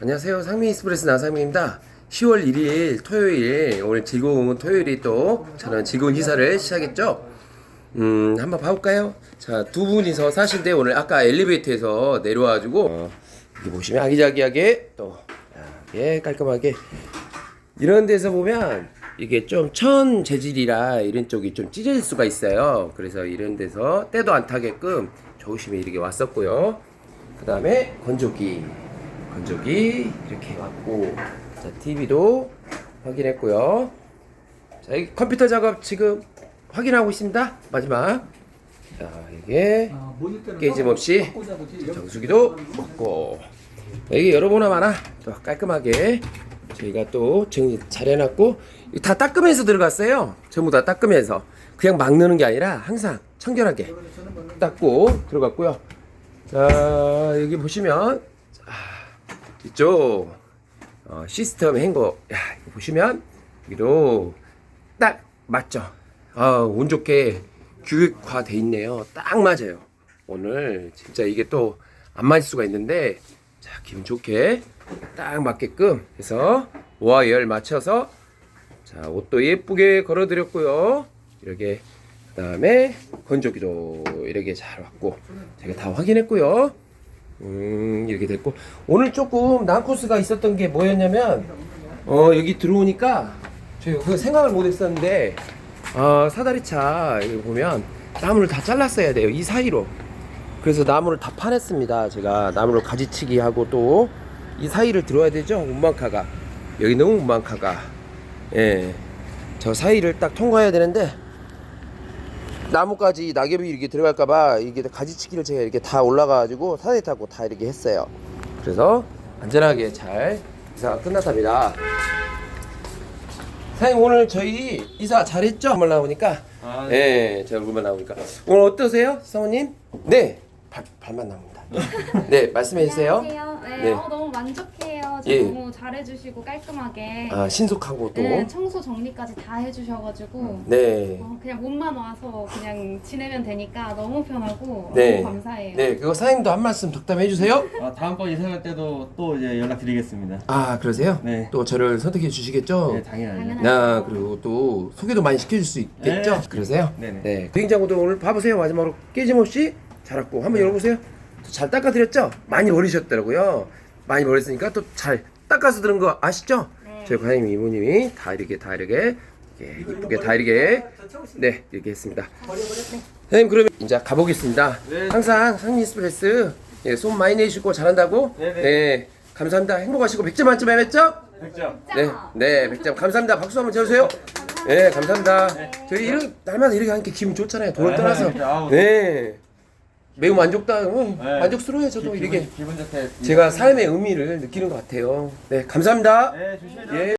안녕하세요. 상미 익스프레스 나상미입니다. 10월 1일 토요일 오늘 즐거운 토요일이 또 저는 즐거운 이사를 시작했죠. 음 한번 봐볼까요? 자 두 분이서 사신데 오늘 아까 엘리베이터에서 내려와가지고 어, 여기 보시면 아기자기하게 또 이렇게 깔끔하게 이런 데서 보면 이게 좀 천 재질이라 이런 쪽이 좀 찢어질 수가 있어요. 그래서 이런 데서 때도 안 타게끔 조심히 이렇게 왔었고요. 그 다음에 건조기 건조기 이렇게 왔고 자 TV도 확인했고요. 자 여기 컴퓨터 작업 지금 확인하고 있습니다. 마지막. 자 이게 깨짐 없이 정수기도 없고. 여기 여러 모나 많아 또 깔끔하게 저희가 또 정리 잘 해놨고 다 닦으면서 들어갔어요. 전부 다 닦으면서. 그냥 막 넣는 게 아니라 항상 청결하게 닦고 들어갔고요. 자 여기 보시면 아, 이쪽 어, 시스템 행거. 야 보시면 여기도 딱 맞죠? 아, 운 좋게 규격화 돼 있네요. 딱 맞아요. 오늘 진짜 이게 또 안 맞을 수가 있는데 자 기분 좋게 딱 맞게끔 해서 와열 맞춰서 자 옷도 예쁘게 걸어 드렸고요. 이렇게 그 다음에 건조기도 이렇게 잘 왔고 제가 다 확인했고요 음 이렇게 됐고. 오늘 조금 난코스가 있었던 게 뭐였냐면 어 여기 들어오니까 저희 그 생각을 못했었는데 어, 사다리차 여기 보면 나무를 다 잘랐어야 돼요 이 사이로. 그래서 나무를 다 파냈습니다 제가. 나무를 가지치기 하고 또 이 사이를 들어야 되죠 운반카가. 여기 너무 운반카가. 예저 사이를 딱 통과해야 되는데 나무까지 낙엽이 이렇게 들어갈까봐 이게 가지치기를 제가 이렇게 다 올라가가지고 사다리 타고 다 이렇게 했어요. 그래서 안전하게 잘 이사가 끝났답니다. 사장님 오늘 저희 이사 잘했죠? 얼굴 나오니까 아, 네, 제 얼굴만 나오니까 오늘 어떠세요, 사모님? 네, 발, 발만 나옵니다. 네, 말씀해 주세요. 안녕하세요. 네, 네. 어, 너무 만족해요. 저 예. 너무 잘해주시고 깔끔하게. 아 신속하고 또 네, 청소 정리까지 다 해주셔가지고 네. 어, 그냥 몸만 와서 그냥 지내면 되니까 너무 편하고 네. 너무 감사해요. 네, 그거 사장님도 한 말씀 덕담해 주세요. 아, 다음번 이사갈 때도 또 이제 연락드리겠습니다. 아, 그러세요? 네. 또 저를 선택해 주시겠죠? 네, 당연하죠. 당연하죠. 나 그리고 또 소개도 많이 시켜줄 수 있겠죠? 네. 그러세요? 네네. 네. 비행장고도 오늘 봐보세요. 마지막으로 깨짐없이 잘했고 한번 열어보세요. 잘 닦아드렸죠? 많이 버리셨더라고요. 많이 버렸으니까 또 잘 닦아서 들은 거 아시죠? 네. 저희 과장님 이모님이 다 이렇게 다 이렇게 이쁘게 다 이렇게 네 이렇게 했습니다. 선생님 그러면 이제 가보겠습니다. 네. 항상 상미 익스프레스 예, 손 많이 내주시고 잘한다고 네 네. 네 감사합니다. 행복하시고 100점 만점에 몇 점? 100점. 네, 네, 100점 감사합니다. 박수 한번 쳐주세요. 네, 감사합니다. 저희 이런 날마다 이렇게 하니까 기분 좋잖아요. 돈을 네, 떠나서. 네. 네, 매우 만족다, 응, 네. 만족스러워요. 저도 기- 이렇게 기분, 기분 좋게. 제가 삶의 의미를 느끼는 것 같아요. 네, 감사합니다. 네, 조심히 예.